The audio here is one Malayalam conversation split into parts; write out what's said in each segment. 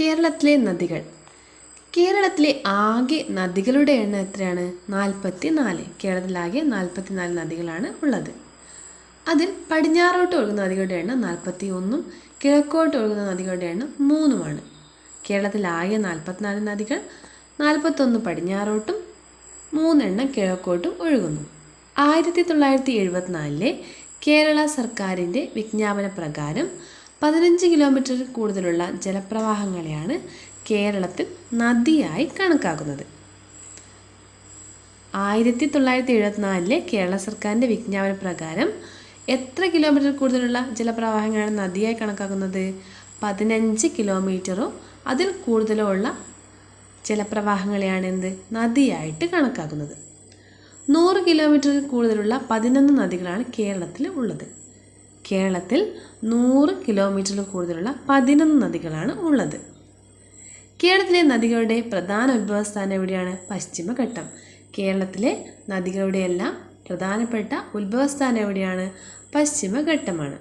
കേരളത്തിലെ നദികൾ. കേരളത്തിലെ ആകെ നദികളുടെ എണ്ണം എത്രയാണ്? നാൽപ്പത്തി നാല് കേരളത്തിലാകെ നാൽപ്പത്തി നാല് നദികളാണ് ഉള്ളത്. അതിൽ പടിഞ്ഞാറോട്ട് ഒഴുകുന്ന നദികളുടെ എണ്ണം നാൽപ്പത്തി ഒന്നും കിഴക്കോട്ട് ഒഴുകുന്ന നദികളുടെ എണ്ണം മൂന്നുമാണ്. കേരളത്തിലാകെ നാൽപ്പത്തിനാല് നദികൾ നാൽപ്പത്തൊന്ന് പടിഞ്ഞാറോട്ടും മൂന്നെണ്ണം കിഴക്കോട്ടും ഒഴുകുന്നു. ആയിരത്തി തൊള്ളായിരത്തി എഴുപത്തിനാലിലെ കേരള സർക്കാരിന്റെ വിജ്ഞാപന പ്രകാരം പതിനഞ്ച് കിലോമീറ്ററിൽ കൂടുതലുള്ള ജലപ്രവാഹങ്ങളെയാണ് കേരളത്തിൽ നദിയായി കണക്കാക്കുന്നത്. ആയിരത്തി തൊള്ളായിരത്തി എഴുപത്തിനാലിലെ കേരള സർക്കാരിന്റെ വിജ്ഞാപന പ്രകാരം എത്ര കിലോമീറ്റർ കൂടുതലുള്ള ജലപ്രവാഹങ്ങളാണ് നദിയായി കണക്കാക്കുന്നത്? പതിനഞ്ച് കിലോമീറ്ററോ അതിൽ കൂടുതലോ ഉള്ള ജലപ്രവാഹങ്ങളെയാണ് എന്ത്? നദിയായിട്ട് കണക്കാക്കുന്നത്. നൂറ് കിലോമീറ്ററിൽ കൂടുതലുള്ള പതിനൊന്ന് നദികളാണ് കേരളത്തിൽ ഉള്ളത്. കേരളത്തിൽ നൂറ് കിലോമീറ്ററിൽ കൂടുതലുള്ള പതിനൊന്ന് നദികളാണ് ഉള്ളത്. കേരളത്തിലെ നദികളുടെ പ്രധാന ഉത്ഭവസ്ഥാനം എവിടെയാണ്? പശ്ചിമഘട്ടം. കേരളത്തിലെ നദികളുടെ എല്ലാം പ്രധാനപ്പെട്ട ഉത്ഭവസ്ഥാനം എവിടെയാണ്? പശ്ചിമഘട്ടമാണ്.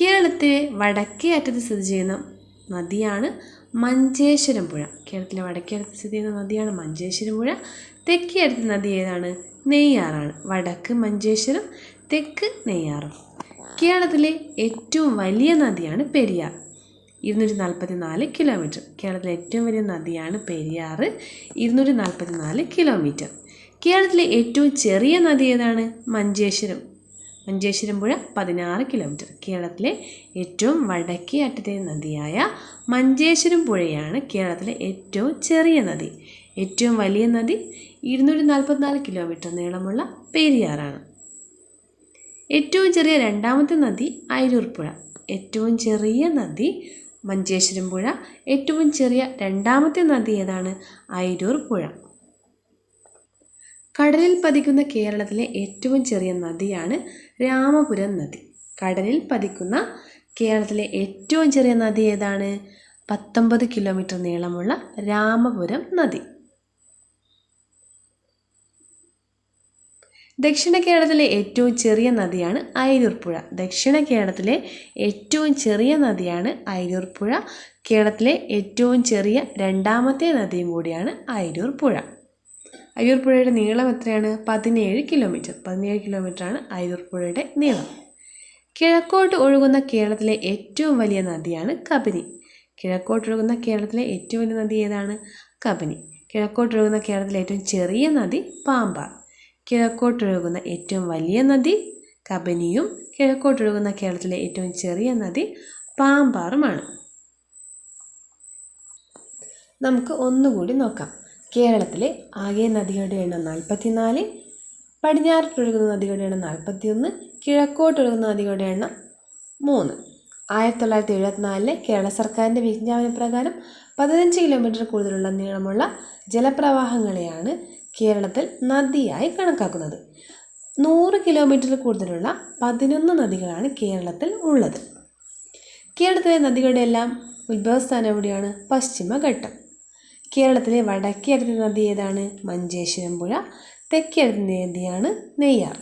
കേരളത്തിലെ വടക്കേ അറ്റത്ത് സ്ഥിതി ചെയ്യുന്ന നദിയാണ് മഞ്ചേശ്വരം പുഴ. കേരളത്തിലെ വടക്കേ അറ്റത്ത് സ്ഥിതി ചെയ്യുന്ന നദിയാണ് മഞ്ചേശ്വരം പുഴ. തെക്കേ അടുത്ത നദി ഏതാണ്? നെയ്യാറാണ്. വടക്ക് മഞ്ചേശ്വരം തെക്ക് നെയ്യാറും. കേരളത്തിലെ ഏറ്റവും വലിയ നദിയാണ് പെരിയാർ. ഇരുന്നൂറ്റി നാൽപ്പത്തി നാല് കിലോമീറ്റർ. കേരളത്തിലെ ഏറ്റവും വലിയ നദിയാണ് പെരിയാർ. ഇരുന്നൂറ്റി നാൽപ്പത്തി നാല് കിലോമീറ്റർ. കേരളത്തിലെ ഏറ്റവും ചെറിയ നദി ഏതാണ്? മഞ്ചേശ്വരം. മഞ്ചേശ്വരം പുഴ പതിനാറ് കിലോമീറ്റർ. കേരളത്തിലെ ഏറ്റവും വടക്കേ അറ്റത്തെ നദിയായ മഞ്ചേശ്വരം പുഴയാണ് കേരളത്തിലെ ഏറ്റവും ചെറിയ നദി. ഏറ്റവും വലിയ നദി ഇരുന്നൂറ്റി നാൽപ്പത്തിനാല് കിലോമീറ്റർ നീളമുള്ള പെരിയാറാണ്. ഏറ്റവും ചെറിയ രണ്ടാമത്തെ നദി അയിരൂർ പുഴ. ഏറ്റവും ചെറിയ നദി മഞ്ചേശ്വരം പുഴ. ഏറ്റവും ചെറിയ രണ്ടാമത്തെ നദി ഏതാണ്? അയിരൂർ പുഴ. കടലിൽ പതിക്കുന്ന കേരളത്തിലെ ഏറ്റവും ചെറിയ നദിയാണ് രാമപുരം നദി. കടലിൽ പതിക്കുന്ന കേരളത്തിലെ ഏറ്റവും ചെറിയ നദി ഏതാണ്? പത്തൊമ്പത് കിലോമീറ്റർ നീളമുള്ള രാമപുരം നദി. ദക്ഷിണ കേരളത്തിലെ ഏറ്റവും ചെറിയ നദിയാണ് അയിരൂർപ്പുഴ ദക്ഷിണ കേരളത്തിലെ ഏറ്റവും ചെറിയ നദിയാണ് അയിരൂർപ്പുഴ കേരളത്തിലെ ഏറ്റവും ചെറിയ രണ്ടാമത്തെ നദിയും കൂടിയാണ് അയിരൂർ പുഴ. നീളം എത്രയാണ്? പതിനേഴ് കിലോമീറ്റർ. പതിനേഴ് കിലോമീറ്ററാണ് അയ്യൂർ പുഴയുടെ നീളം. കിഴക്കോട്ട് ഒഴുകുന്ന കേരളത്തിലെ ഏറ്റവും വലിയ നദിയാണ് കബനി. കിഴക്കോട്ട് ഒഴുകുന്ന കേരളത്തിലെ ഏറ്റവും വലിയ നദി ഏതാണ്? കബനി. കിഴക്കോട്ട് ഒഴുകുന്ന കേരളത്തിലെ ഏറ്റവും ചെറിയ നദി പാമ്പാർ. കിഴക്കോട്ട് ഒഴുകുന്ന ഏറ്റവും വലിയ നദി കബനിയും കിഴക്കോട്ടൊഴുകുന്ന കേരളത്തിലെ ഏറ്റവും ചെറിയ നദി പാമ്പാറുമാണ്. നമുക്ക് ഒന്നുകൂടി നോക്കാം. കേരളത്തിലെ ആകെ നദികളുടെ എണ്ണം നാൽപ്പത്തിനാല് പടിഞ്ഞാറോട്ടൊഴുകുന്ന നദികളുടെ എണ്ണം നാൽപ്പത്തിയൊന്ന് കിഴക്കോട്ടൊഴുകുന്ന നദികളുടെ എണ്ണം മൂന്ന്. ആയിരത്തി തൊള്ളായിരത്തി എഴുപത്തിനാലിലെ കേരള സർക്കാരിന്റെ വിജ്ഞാപന പ്രകാരം പതിനഞ്ച് കിലോമീറ്റർ കൂടുതലുള്ള നീളമുള്ള ജലപ്രവാഹങ്ങളെയാണ് കേരളത്തിൽ നദിയായി കണക്കാക്കുന്നത്. നൂറ് കിലോമീറ്ററിൽ കൂടുതലുള്ള പതിനൊന്ന് നദികളാണ് കേരളത്തിൽ ഉള്ളത്. കേരളത്തിലെ നദികളുടെ എല്ലാം ഉത്ഭവസ്ഥാനം എവിടെയാണ്? പശ്ചിമഘട്ടം. കേരളത്തിലെ വടക്കേ അടുത്ത നദി ഏതാണ്? മഞ്ചേശ്വരം പുഴ തെക്കേ അടുത്ത നദിയാണ് നെയ്യാർ.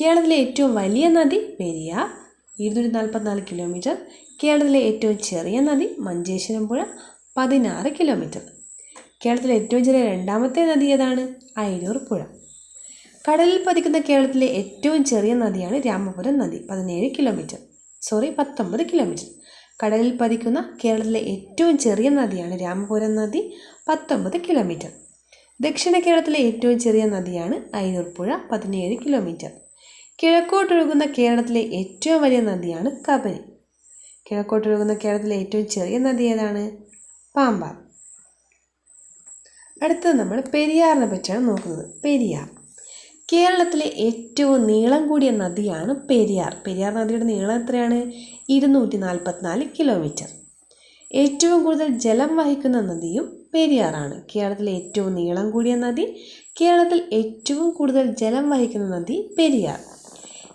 കേരളത്തിലെ ഏറ്റവും വലിയ നദി പെരിയാർ. ഇരുന്നൂറ്റി നാൽപ്പത്തിനാല് കിലോമീറ്റർ കേരളത്തിലെ ഏറ്റവും ചെറിയ നദി മഞ്ചേശ്വരം പുഴ പതിനാറ് കിലോമീറ്റർ കേരളത്തിലെ ഏറ്റവും ചെറിയ രണ്ടാമത്തെ നദി ഏതാണ്? അയനൂർ പുഴ. കടലിൽ പതിക്കുന്ന കേരളത്തിലെ ഏറ്റവും ചെറിയ നദിയാണ് രാമപുരം നദി പതിനേഴ് കിലോമീറ്റർ സോറി പത്തൊമ്പത് കിലോമീറ്റർ കടലിൽ പതിക്കുന്ന കേരളത്തിലെ ഏറ്റവും ചെറിയ നദിയാണ് രാമപുരം നദി പത്തൊമ്പത് കിലോമീറ്റർ ദക്ഷിണ കേരളത്തിലെ ഏറ്റവും ചെറിയ നദിയാണ് അയിരൂർ പുഴ പതിനേഴ് കിലോമീറ്റർ കിഴക്കോട്ടൊഴുകുന്ന കേരളത്തിലെ ഏറ്റവും വലിയ നദിയാണ് കബനി. കിഴക്കോട്ടൊഴുകുന്ന കേരളത്തിലെ ഏറ്റവും ചെറിയ നദി ഏതാണ്? പാമ്പാർ. അടുത്തത് നമ്മൾ പെരിയാറിനെ പറ്റിയാണ് നോക്കുന്നത്. പെരിയാർ. കേരളത്തിലെ ഏറ്റവും നീളം കൂടിയ നദിയാണ് പെരിയാർ. പെരിയാർ നദിയുടെ നീളം എത്രയാണ്? ഇരുന്നൂറ്റി നാൽപ്പത്തിനാല് കിലോമീറ്റർ ഏറ്റവും കൂടുതൽ ജലം വഹിക്കുന്ന നദിയും പെരിയാറാണ്. കേരളത്തിലെ ഏറ്റവും നീളം കൂടിയ നദി കേരളത്തിൽ ഏറ്റവും കൂടുതൽ ജലം വഹിക്കുന്ന നദി പെരിയാർ.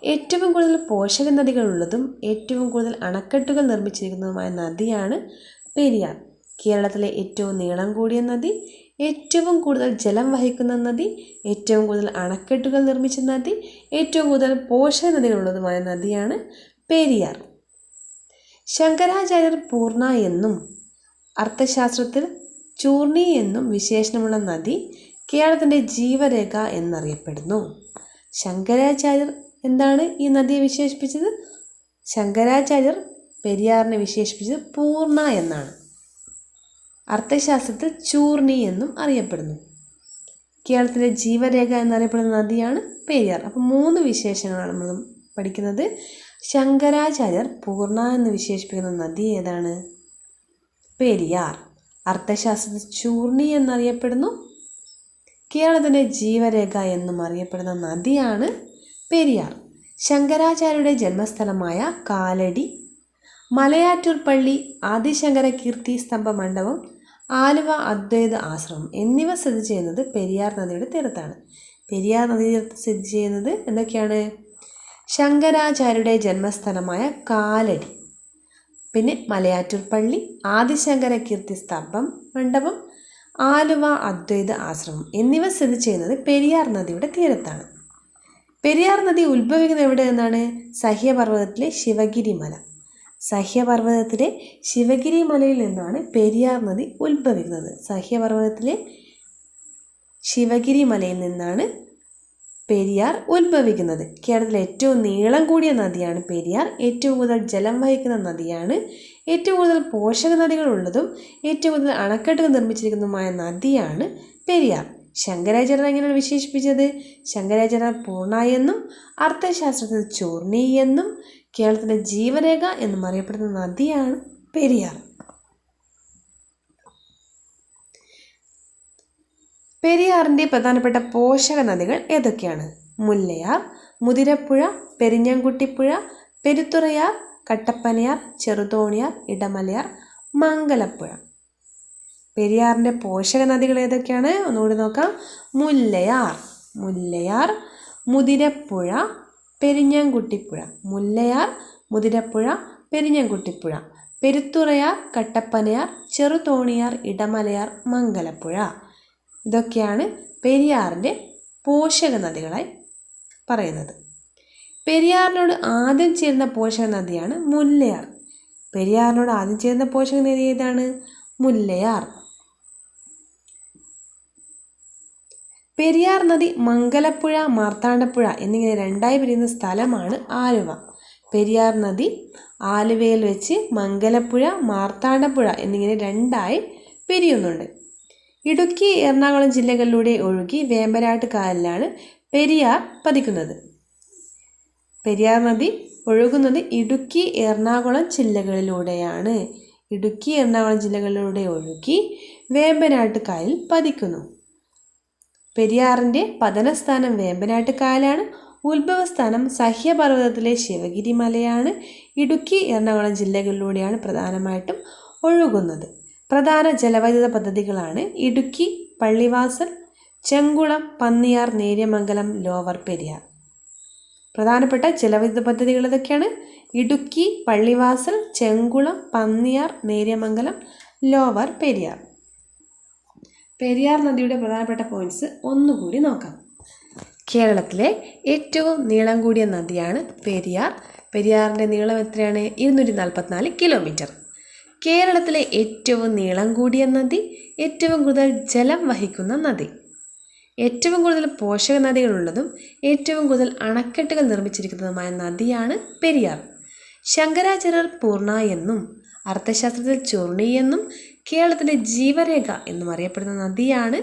ഏറ്റവും കൂടുതൽ പോഷക നദികളുള്ളതും ഏറ്റവും കൂടുതൽ അണക്കെട്ടുകൾ നിർമ്മിച്ചിരിക്കുന്നതുമായ നദിയാണ് പെരിയാർ. കേരളത്തിലെ ഏറ്റവും നീളം കൂടിയ നദി ഏറ്റവും കൂടുതൽ ജലം വഹിക്കുന്ന നദി ഏറ്റവും കൂടുതൽ അണക്കെട്ടുകൾ നിർമ്മിച്ച നദി ഏറ്റവും കൂടുതൽ പോഷക നദികളുള്ളതുമായ നദിയാണ് പെരിയാർ. ശങ്കരാചാര്യർ പൂർണ എന്നും അർത്ഥശാസ്ത്രത്തിൽ ചൂർണി എന്നും വിശേഷണമുള്ള നദി കേരളത്തിന്റെ ജീവരേഖ എന്നറിയപ്പെടുന്നു. ശങ്കരാചാര്യർ എന്താണ് ഈ നദിയെ വിശേഷിപ്പിച്ചത്? ശങ്കരാചാര്യർ പെരിയാറിനെ വിശേഷിപ്പിച്ചത് പൂർണ എന്നാണ്. അർത്ഥശാസ്ത്രത്തിൽ ചൂർണി എന്നും അറിയപ്പെടുന്നു. കേരളത്തിലെ ജീവരേഖ എന്നറിയപ്പെടുന്ന നദിയാണ് പെരിയാർ. അപ്പം മൂന്ന് വിശേഷങ്ങളാണ് നമ്മൾ പഠിക്കുന്നത്. ശങ്കരാചാര്യർ പൂർണ എന്ന് വിശേഷിപ്പിക്കുന്ന നദി ഏതാണ്? പെരിയാർ. അർത്ഥശാസ്ത്രത്തിൽ ചൂർണി എന്നറിയപ്പെടുന്നു. കേരളത്തിന്റെ ജീവരേഖ എന്നും അറിയപ്പെടുന്ന നദിയാണ് പെരിയാർ. ശങ്കരാചാര്യരുടെ ജന്മസ്ഥലമായ കാലടി മലയാറ്റൂർ പള്ളി ആദിശങ്കര കീർത്തി സ്തംഭ മണ്ഡപം ആലുവ അദ്വൈത ആശ്രമം എന്നിവ സ്ഥിതി ചെയ്യുന്നത് പെരിയാർ നദിയുടെ തീരത്താണ്. പെരിയാർ നദീ തീരത്ത് സ്ഥിതി ചെയ്യുന്നത് എന്തൊക്കെയാണ്? ശങ്കരാചാര്യരുടെ ജന്മസ്ഥലമായ കാലടി പിന്നെ മലയാറ്റൂർ പള്ളി ആദിശങ്കര കീർത്തി സ്തംഭം മണ്ഡപം ആലുവ അദ്വൈത ആശ്രമം എന്നിവ സ്ഥിതി ചെയ്യുന്നത് പെരിയാർ നദിയുടെ തീരത്താണ്. പെരിയാർ നദി ഉത്ഭവിക്കുന്നത് എവിടെ നിന്നാണ് സഹ്യപർവതത്തിലെ ശിവഗിരി മല സഹ്യപർവതത്തിലെ ശിവഗിരി മലയിൽ നിന്നാണ് പെരിയാർ നദി ഉത്ഭവിക്കുന്നത്. സഹ്യപർവതത്തിലെ ശിവഗിരി മലയിൽ നിന്നാണ് പെരിയാർ ഉത്ഭവിക്കുന്നത്. കേരളത്തിലെ ഏറ്റവും നീളം കൂടിയ നദിയാണ് പെരിയാർ. ഏറ്റവും കൂടുതൽ ജലം വഹിക്കുന്ന നദിയാണ്. ഏറ്റവും കൂടുതൽ പോഷക നദികളുള്ളതും ഏറ്റവും കൂടുതൽ അണക്കെട്ടുകൾ നിർമ്മിച്ചിരിക്കുന്നതുമായ നദിയാണ് പെരിയാർ. ശങ്കരാചാര്യർ എങ്ങനെയാണ് വിശേഷിപ്പിച്ചത്? ശങ്കരാചാര്യർ പൂർണ എന്നും അർത്ഥശാസ്ത്രത്തിൽ ചൂർണി എന്നും കേരളത്തിന്റെ ജീവരേഖ എന്നും അറിയപ്പെടുന്ന നദിയാണ് പെരിയാർ. പെരിയാറിന്റെ പ്രധാനപ്പെട്ട പോഷക നദികൾ ഏതൊക്കെയാണ്? മുല്ലയാർ മുതിരപ്പുഴ പെരിഞ്ഞാങ്കുട്ടിപ്പുഴ പെരുത്തുറയാർ കട്ടപ്പനയാർ ചെറുതോണിയാർ ഇടമലയാർ മംഗലപ്പുഴ. പെരിയാറിന്റെ പോഷക നദികൾ ഏതൊക്കെയാണ്? ഒന്നുകൂടി നോക്കാം. മുല്ലയാർ മുല്ലയാർ മുതിരപ്പുഴ പെരിഞ്ഞാൻകുട്ടിപ്പുഴ മുല്ലയാർ മുതിരപ്പുഴ പെരിഞ്ഞാങ്കുട്ടിപ്പുഴ. പെരുത്തുറയാർ കട്ടപ്പനയാർ ചെറുതോണിയാർ ഇടമലയാർ മംഗലപ്പുഴ. ഇതൊക്കെയാണ് പെരിയാറിന്റെ പോഷക നദികളായി പറയുന്നത്. പെരിയാറിനോട് ആദ്യം ചേരുന്ന പോഷക നദിയാണ് മുല്ലയാർ. പെരിയാറിനോട് ആദ്യം ചേരുന്ന പോഷക നദി ഏതാണ്? മുല്ലയാർ. പെരിയാർ നദി മംഗലപ്പുഴ മാർത്താണ്ഡപ്പുഴ എന്നിങ്ങനെ രണ്ടായി പിരിയുന്ന സ്ഥലമാണ് ആലുവ. പെരിയാർ നദി ആലുവയിൽ വെച്ച് മംഗലപ്പുഴ മാർത്താണ്ഡപ്പുഴ എന്നിങ്ങനെ രണ്ടായി പിരിയുന്നുണ്ട്. ഇടുക്കി എറണാകുളം ജില്ലകളിലൂടെ ഒഴുകി വേമ്പനാട്ട് കായലിലാണ് പെരിയാർ പതിക്കുന്നത്. പെരിയാർ നദി ഒഴുകുന്നത് ഇടുക്കി എറണാകുളം ജില്ലകളിലൂടെയാണ്. ഇടുക്കി എറണാകുളം ജില്ലകളിലൂടെ ഒഴുകി വേമ്പനാട്ട് കായൽ പതിക്കുന്നു. പെരിയാറിന്റെ പതനസ്ഥാനം വേമ്പനാട്ടുകായലാണ്. ഉത്ഭവസ്ഥാനം സഹ്യപർവതത്തിലെ ശിവഗിരി മലയാണ് ഇടുക്കി എറണാകുളം ജില്ലകളിലൂടെയാണ് പ്രധാനമായിട്ടും ഒഴുകുന്നത്. പ്രധാന ജലവൈദ്യുത പദ്ധതികളാണ് ഇടുക്കി പള്ളിവാസൽ ചെങ്കുളം പന്നിയാർ നേര്യമംഗലം ലോവർ പെരിയാർ. പ്രധാനപ്പെട്ട ജലവൈദ്യുത പദ്ധതികൾ ഇതൊക്കെയാണ് ഇടുക്കി പള്ളിവാസൽ ചെങ്കുളം പന്നിയാർ നേര്യമംഗലം ലോവർ പെരിയാർ. പെരിയാർ നദിയുടെ പ്രധാനപ്പെട്ട പോയിന്റ്സ് ഒന്നുകൂടി നോക്കാം. കേരളത്തിലെ ഏറ്റവും നീളം കൂടിയ നദിയാണ് പെരിയാർ. പെരിയാറിന്റെ നീളം എത്രയാണ്? ഇരുന്നൂറ്റി നാൽപ്പത്തിനാല് കിലോമീറ്റർ കേരളത്തിലെ ഏറ്റവും നീളം കൂടിയ നദി ഏറ്റവും കൂടുതൽ ജലം വഹിക്കുന്ന നദി. ഏറ്റവും കൂടുതൽ പോഷക നദികളുള്ളതും ഏറ്റവും കൂടുതൽ അണക്കെട്ടുകൾ നിർമ്മിച്ചിരിക്കുന്നതുമായ നദിയാണ് പെരിയാർ. ശങ്കരാചാര്യർ പൂർണ എന്നും അർത്ഥശാസ്ത്രത്തിൽ ചൂർണി എന്നും കേരളത്തിന്റെ ജീവരേഖ എന്നും അറിയപ്പെടുന്ന നദിയാണ്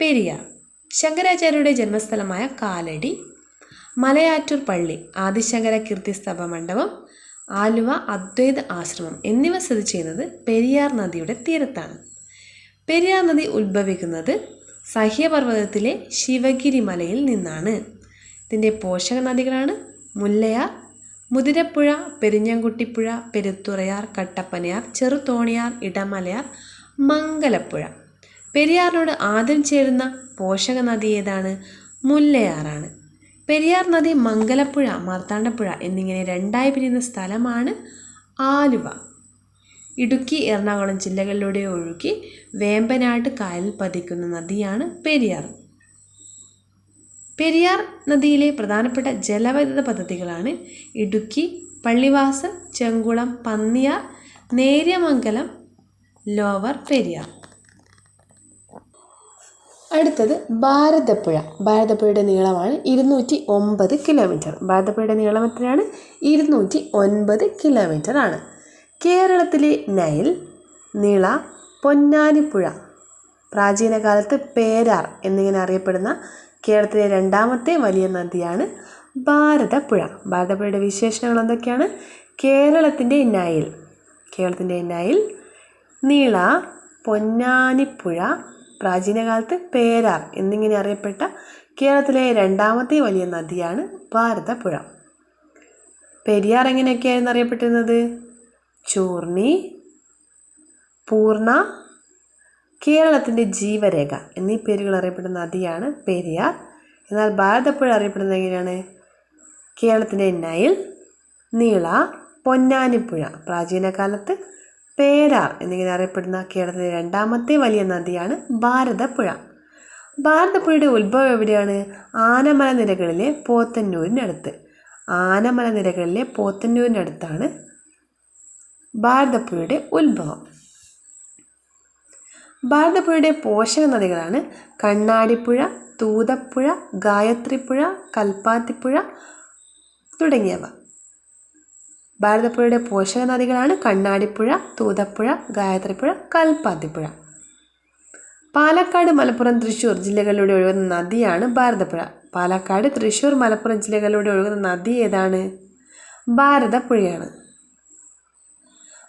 പെരിയാർ ശങ്കരാചാര്യരുടെ ജന്മസ്ഥലമായ കാലടി മലയാറ്റൂർ പള്ളി ആദിശങ്കര കീർത്തിസ്തഭ മണ്ഡപം ആലുവ അദ്വൈത ആശ്രമം എന്നിവ സ്ഥിതി ചെയ്യുന്നത് പെരിയാർ നദിയുടെ തീരത്താണ്. പെരിയാർ നദി ഉത്ഭവിക്കുന്നത് സഹ്യപർവതത്തിലെ ശിവഗിരി മലയിൽ നിന്നാണ്. ഇതിന്റെ പോഷക നദികളാണ് മുല്ലയാർ മുതിരപ്പുഴ പെരിഞ്ഞങ്കുട്ടിപ്പുഴ പെരുത്തുറയാർ കട്ടപ്പനയാർ ചെറുതോണിയാർ ഇടമലയാർ മംഗലപ്പുഴ. പെരിയാറിനോട് ആദ്യം ചേരുന്ന പോഷക നദി ഏതാണ്? മുല്ലയാറാണ്. പെരിയാർ നദി മംഗലപ്പുഴ മാർത്താണ്ഡപ്പുഴ എന്നിങ്ങനെ രണ്ടായി പിരിയുന്ന സ്ഥലമാണ് ആലുവ. ഇടുക്കി എറണാകുളം ജില്ലകളിലൂടെ ഒഴുകി വേമ്പനാട്ട് കായലിൽ പതിക്കുന്ന നദിയാണ് പെരിയാർ. പെരിയാർ നദിയിലെ പ്രധാനപ്പെട്ട ജലവൈദ്യുത പദ്ധതികളാണ് ഇടുക്കി പള്ളിവാസൽ ചെങ്കുളം പന്നിയാർ നേര്യമംഗലം ലോവർ പെരിയാർ. അടുത്തത് ഭാരതപ്പുഴ. ഭാരതപ്പുഴയുടെ നീളമാണ് ഇരുന്നൂറ്റി ഒമ്പത് കിലോമീറ്റർ. ഭാരതപ്പുഴയുടെ നീളം എത്രയാണ്? ഇരുന്നൂറ്റി ഒൻപത് കിലോമീറ്റർ ആണ്. കേരളത്തിലെ നൈൽ നിള പൊന്നാനിപ്പുഴ പ്രാചീന കാലത്ത് പേരാർ എന്നിങ്ങനെ അറിയപ്പെടുന്ന കേരളത്തിലെ രണ്ടാമത്തെ വലിയ നദിയാണ് ഭാരതപ്പുഴ. ഭാരതപ്പുഴയുടെ വിശേഷണങ്ങൾ എന്തൊക്കെയാണ്? കേരളത്തിന്റെ നൈൽ. കേരളത്തിന്റെ നൈൽ നീള പൊന്നാനിപ്പുഴ പ്രാചീന കാലത്ത് പേരാർ എന്നിങ്ങനെ അറിയപ്പെട്ട കേരളത്തിലെ രണ്ടാമത്തെ വലിയ നദിയാണ് ഭാരതപ്പുഴ. പെരിയാർ എങ്ങനെയൊക്കെയായിരുന്നു അറിയപ്പെട്ടിരുന്നത്? ചൂർണി പൂർണ കേരളത്തിന്റെ ജീവരേഖ എന്നീ പേരുകൾ അറിയപ്പെടുന്ന നദിയാണ് പെരിയാർ. എന്നാൽ ഭാരതപ്പുഴ അറിയപ്പെടുന്നത് എങ്ങനെയാണ്? കേരളത്തിന്റെ നൈൽ നീള പൊന്നാനിപ്പുഴ പ്രാചീന കാലത്ത് പേരാർ എന്നിങ്ങനെ അറിയപ്പെടുന്ന കേരളത്തിലെ രണ്ടാമത്തെ വലിയ നദിയാണ് ഭാരതപ്പുഴ. ഭാരതപ്പുഴയുടെ ഉത്ഭവം എവിടെയാണ്? ആനമല നിരകളിലെ പോത്തന്നൂരിനടുത്ത് ആനമല നിരകളിലെ പോത്തന്നൂരിനടുത്താണ് ഭാരതപ്പുഴയുടെ ഉത്ഭവം. ഭാരതപ്പുഴയുടെ പോഷക നദികളാണ് കണ്ണാടിപ്പുഴ തൂതപ്പുഴ ഗായത്രിപ്പുഴ കൽപ്പാത്തിപ്പുഴ തുടങ്ങിയവ. ഭാരതപ്പുഴയുടെ പോഷക നദികളാണ് കണ്ണാടിപ്പുഴ തൂതപ്പുഴ ഗായത്രിപ്പുഴ കൽപ്പാത്തിപ്പുഴ. പാലക്കാട് മലപ്പുറം തൃശ്ശൂർ ജില്ലകളിലൂടെ ഒഴുകുന്ന നദിയാണ് ഭാരതപ്പുഴ. പാലക്കാട് തൃശ്ശൂർ മലപ്പുറം ജില്ലകളിലൂടെ ഒഴുകുന്ന നദി ഏതാണ്? ഭാരതപ്പുഴയാണ്.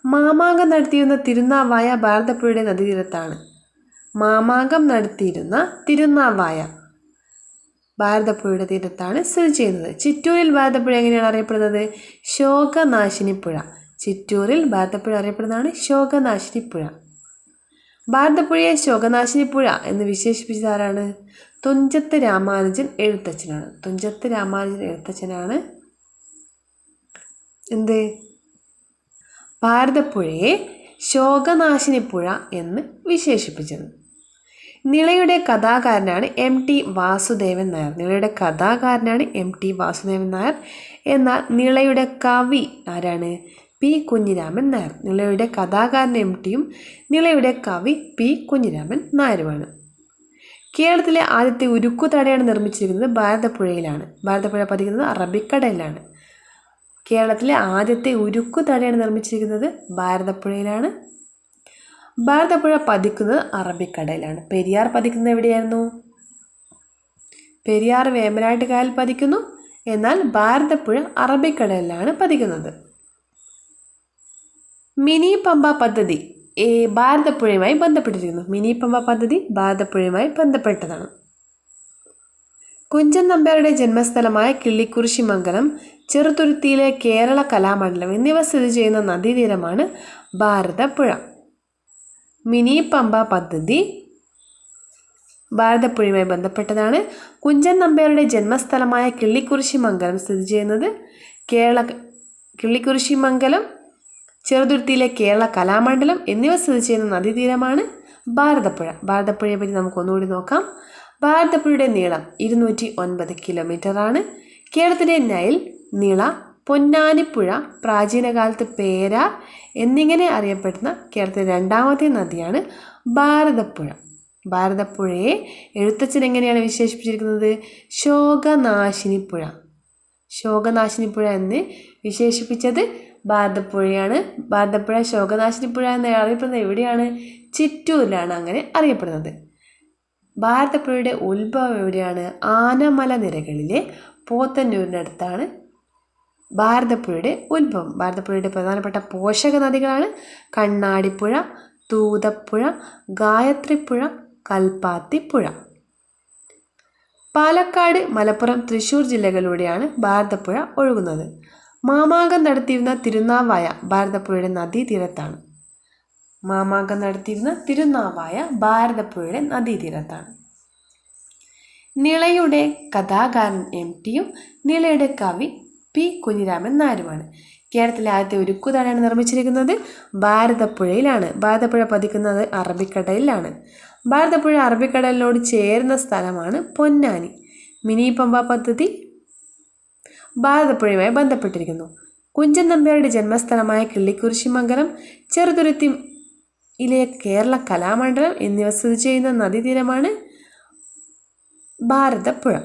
മാമാങ്കം നടത്തിയിരുന്ന തിരുനാവായ ഭാരതപ്പുഴയുടെ നദീതീരത്താണ്. മാമാങ്കം നടത്തിയിരുന്ന തിരുനാവായ ഭാരതപ്പുഴയുടെ തീരത്താണ് സ്ഥിതി ചെയ്യുന്നത്. ചിറ്റൂരിൽ ഭാരതപ്പുഴ എങ്ങനെയാണ് അറിയപ്പെടുന്നത്? ശോകനാശിനിപ്പുഴ. ചിറ്റൂരിൽ ഭാരതപ്പുഴ അറിയപ്പെടുന്നതാണ് ശോകനാശിനിപ്പുഴ. ഭാരതപ്പുഴയെ ശോകനാശിനിപ്പുഴ എന്ന് വിശേഷിപ്പിച്ചത് ആരാണ്? തുഞ്ചത്ത് രാമാനുജൻ എഴുത്തച്ഛനാണ്. തുഞ്ചത്ത് രാമാനുജൻ എഴുത്തച്ഛനാണ് എന്ത്? ഭാരതപ്പുഴയെ ശോകനാശിനിപ്പുഴ എന്ന് വിശേഷിപ്പിച്ചത്. നിളയുടെ കഥാകാരനാണ് എം ടി വാസുദേവൻ നായർ. നിളയുടെ കഥാകാരനാണ് എം ടി വാസുദേവൻ നായർ. എന്നാൽ നിളയുടെ കവി ആരാണ്? പി കുഞ്ഞിരാമൻ നായർ. നിളയുടെ കഥാകാരൻ എം ടിയും നിളയുടെ കവി പി കുഞ്ഞിരാമൻ നായരുമാണ്. കേരളത്തിലെ ആദ്യത്തെ ഉരുക്കു തടയാണ് നിർമ്മിച്ചിരിക്കുന്നത് ഭാരതപ്പുഴയിലാണ്. ഭാരതപ്പുഴ പതിക്കുന്നത് അറബിക്കടലിലാണ്. കേരളത്തിലെ ആദ്യത്തെ ഉരുക്കു തടയാണ് നിർമ്മിച്ചിരിക്കുന്നത് ഭാരതപ്പുഴയിലാണ്. ഭാരതപ്പുഴ പതിക്കുന്നത് അറബിക്കടലിലാണ്. പെരിയാർ പതിക്കുന്നത് എവിടെയായിരുന്നു? പെരിയാർ വേമ്പനാട്ട് കായൽ പതിക്കുന്നു. എന്നാൽ ഭാരതപ്പുഴ അറബിക്കടലിലാണ് പതിക്കുന്നത്. മിനി പമ്പ പദ്ധതി ഏ ഭാരതപ്പുഴയുമായി ബന്ധപ്പെട്ടിരിക്കുന്നു. മിനി പമ്പ പദ്ധതി ഭാരതപ്പുഴയുമായി ബന്ധപ്പെട്ടതാണ്. കുഞ്ചൻ നമ്പ്യാരുടെ ജന്മസ്ഥലമായ കിള്ളിക്കുറിശി മംഗലം ചെറുതുരുത്തിയിലെ കേരള കലാമണ്ഡലം എന്നിവ സ്ഥിതി ചെയ്യുന്ന നദീതീരമാണ് ഭാരതപ്പുഴ. മിനി പമ്പ പദ്ധതി ഭാരതപ്പുഴയുമായി ബന്ധപ്പെട്ടതാണ്. കുഞ്ചൻ നമ്പ്യാരുടെ ജന്മസ്ഥലമായ കിള്ളിക്കുറിശി മംഗലം സ്ഥിതി ചെയ്യുന്നത്. കേരള കിള്ളിക്കുറിശി മംഗലം ചെറുതുരുത്തിയിലെ കേരള കലാമണ്ഡലം എന്നിവ സ്ഥിതി ചെയ്യുന്ന നദീതീരമാണ് ഭാരതപ്പുഴ. ഭാരതപ്പുഴയെ പറ്റി നമുക്ക് ഒന്നുകൂടി നോക്കാം. ഭാരതപ്പുഴയുടെ നീളം ഇരുന്നൂറ്റി ഒൻപത് കിലോമീറ്ററാണ്. കേരളത്തിലെ നൈൽ നിള പൊന്നാനിപ്പുഴ പ്രാചീനകാലത്ത് പേര എന്നിങ്ങനെ അറിയപ്പെടുന്ന കേരളത്തിലെ രണ്ടാമത്തെ നദിയാണ് ഭാരതപ്പുഴ. ഭാരതപ്പുഴയെ എഴുത്തച്ഛൻ എങ്ങനെയാണ് വിശേഷിപ്പിച്ചിരിക്കുന്നത്? ശോകനാശിനിപ്പുഴ. ശോകനാശിനിപ്പുഴ എന്ന് വിശേഷിപ്പിച്ചത് ഭാരതപ്പുഴയാണ്. ഭാരതപ്പുഴ ശോകനാശിനിപ്പുഴ എന്ന് അറിയപ്പെടുന്നത് എവിടെയാണ്? ചിറ്റൂരിലാണ് അങ്ങനെ അറിയപ്പെടുന്നത്. ഭാരതപ്പുഴയുടെ ഉത്ഭവം എവിടെയാണ്? ആനമല നിരകളിലെ പോത്തന്നൂരിനടുത്താണ് ഭാരതപ്പുഴയുടെ ഉത്ഭവം. ഭാരതപ്പുഴയുടെ പ്രധാനപ്പെട്ട പോഷക നദികളാണ് കണ്ണാടിപ്പുഴ തൂതപ്പുഴ ഗായത്രിപ്പുഴ കൽപ്പാത്തിപ്പുഴ. പാലക്കാട് മലപ്പുറം തൃശ്ശൂർ ജില്ലകളിലൂടെയാണ് ഭാരതപ്പുഴ ഒഴുകുന്നത്. മാമാങ്കം നടത്തിയിരുന്ന തിരുനാവായ ഭാരതപ്പുഴയുടെ നദീതീരത്താണ്. മാമാങ്കം നടത്തിയിരുന്ന തിരുനാവായ ഭാരതപ്പുഴയുടെ നദീതീരത്താണ്. നിളയുടെ കഥാകാരൻ എം ടിയും നിളയുടെ കവി പി കുഞ്ഞിരാമൻ നായരുമാണ് കേരളത്തിലെ ആദ്യത്തെ ഉരുക്കുതാഴാണ് നിർമ്മിച്ചിരിക്കുന്നത്. ഭാരതപ്പുഴയിലാണ്. ഭാരതപ്പുഴ പതിക്കുന്നത് അറബിക്കടലിലാണ്. ഭാരതപ്പുഴ അറബിക്കടലിനോട് ചേരുന്ന സ്ഥലമാണ് പൊന്നാനി. മിനി പമ്പ പദ്ധതി ഭാരതപ്പുഴയുമായി ബന്ധപ്പെട്ടിരിക്കുന്നു. കുഞ്ചൻ നമ്പ്യാരുടെ ജന്മസ്ഥലമായ കിള്ളിക്കുറിശി മംഗലം ചെറുതുരുത്തി ഇലെ കേരള കലാമണ്ഡലം എന്നിവ സ്ഥിതി ചെയ്യുന്ന നദീതീരമാണ് ഭാരതപ്പുഴ.